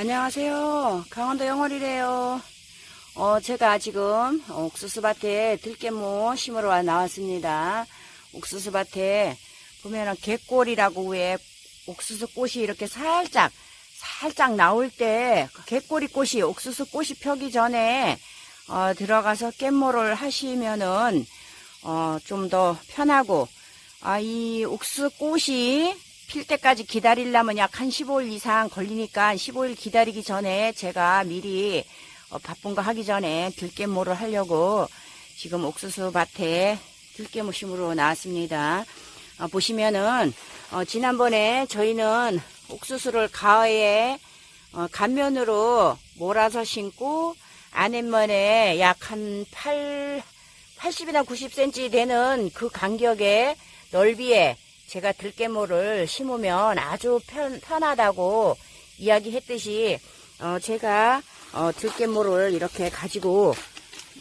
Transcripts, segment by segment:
안녕하세요. 강원도 영월이래요. 어, 제가 지금 옥수수밭에 들깨모 심으러 와 나왔습니다. 옥수수밭에 보면은 개꼬리라고 왜 옥수수 꽃이 이렇게 살짝 살짝 나올 때그 개꼬리 꽃이 옥수수 꽃이 펴기 전에 어, 들어가서 깻모를 하시면은 어, 좀 더 편하고 아, 이 옥수수 꽃이 필 때까지 기다리려면 약 한 15일 이상 걸리니까 15일 기다리기 전에 제가 미리 어, 바쁜 거 하기 전에 들깨모를 하려고 지금 옥수수 밭에 들깨모 심으러 나왔습니다. 어, 보시면은 어, 지난번에 저희는 옥수수를 가을에 어, 간면으로 몰아서 심고 안에면에 약 한 8, 80이나 90cm 되는 그 간격의 넓이에 제가 들깨모를 심으면 아주 편, 편하다고 이야기했듯이 어, 제가 어, 들깨모를 이렇게 가지고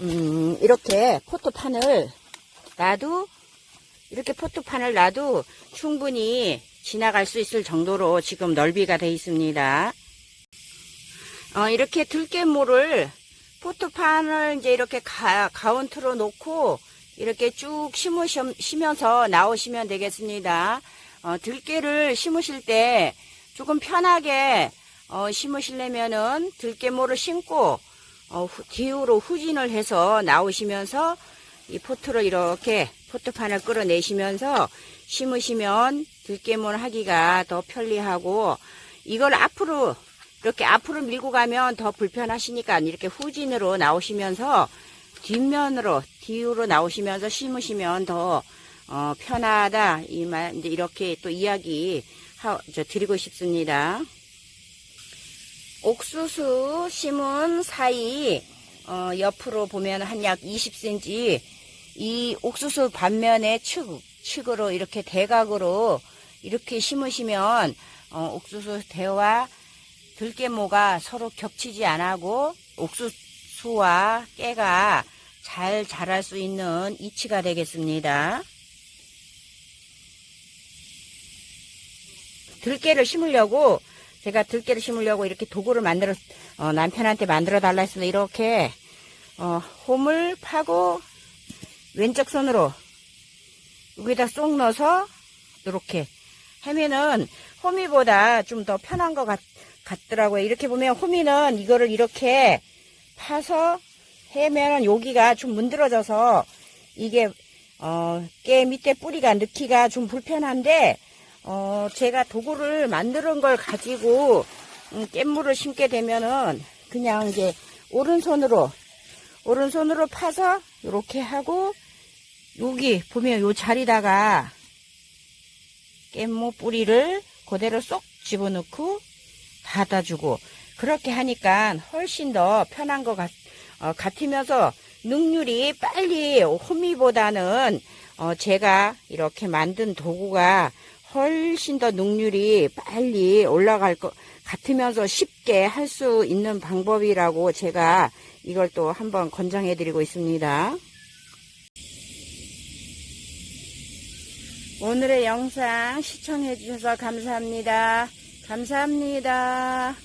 음, 이렇게 포토판을 놔도 이렇게 포토판을 놔도 충분히 지나갈 수 있을 정도로 지금 넓이가 되어 있습니다. 어, 이렇게 들깨모를 포토판을 이제 이렇게 가, 가운트로 놓고 이렇게 쭉 심으시, 심어서 나오시면 되겠습니다. 어, 들깨를 심으실 때 조금 편하게 어, 심으시려면은 들깨모를 심고 어, 후- 뒤로 후진을 해서 나오시면서 이 포트를 이렇게 포트판을 끌어내시면서 심으시면 들깨모를 하기가 더 편리하고 이걸 앞으로 이렇게 앞으로 밀고 가면 더 불편하시니까 이렇게 후진으로 나오시면서 뒷면으로 뒤로 나오시면서 심으시면 더 어, 편하다 이말 이제 이렇게 또 이야기 하, 저 드리고 싶습니다. 옥수수 심은 사이 어, 옆으로 보면 한 약 20cm 이 옥수수 반면에 측 측으로 이렇게 대각으로 이렇게 심으시면 어, 옥수수 대와 들깨모가 서로 겹치지 않고 옥수수와 깨가 잘 자랄 수 있는 이치가 되겠습니다. 들깨를 심으려고 제가 들깨를 심으려고 이렇게 도구를 만들어 어, 남편한테 만들어 달라 했습니다. 이렇게 어, 홈을 파고 왼쪽 손으로 여기다 쏙 넣어서 이렇게 하면은 호미보다 좀 더 편한 것 같, 같더라고요. 이렇게 보면 호미는 이거를 이렇게 파서 해면은 여기가 좀 문드러져서 이게 어, 깨 밑에 뿌리가 넣기가 좀 불편한데 어, 제가 도구를 만드는 걸 가지고 음, 깻물을 심게 되면은 그냥 이제 오른손으로 오른손으로 파서 이렇게 하고 여기 보면 요 자리다가 깻모 뿌리를 그대로 쏙 집어넣고 닫아주고 그렇게 하니까 훨씬 더 편한 것 같, 어, 같으면서 능률이 빨리 호미보다는 어, 제가 이렇게 만든 도구가 훨씬 더 능률이 빨리 올라갈 것 같으면서 쉽게 할 수 있는 방법이라고 제가 이걸 또 한번 권장해 드리고 있습니다. 오늘의 영상 시청해 주셔서 감사합니다. 감사합니다.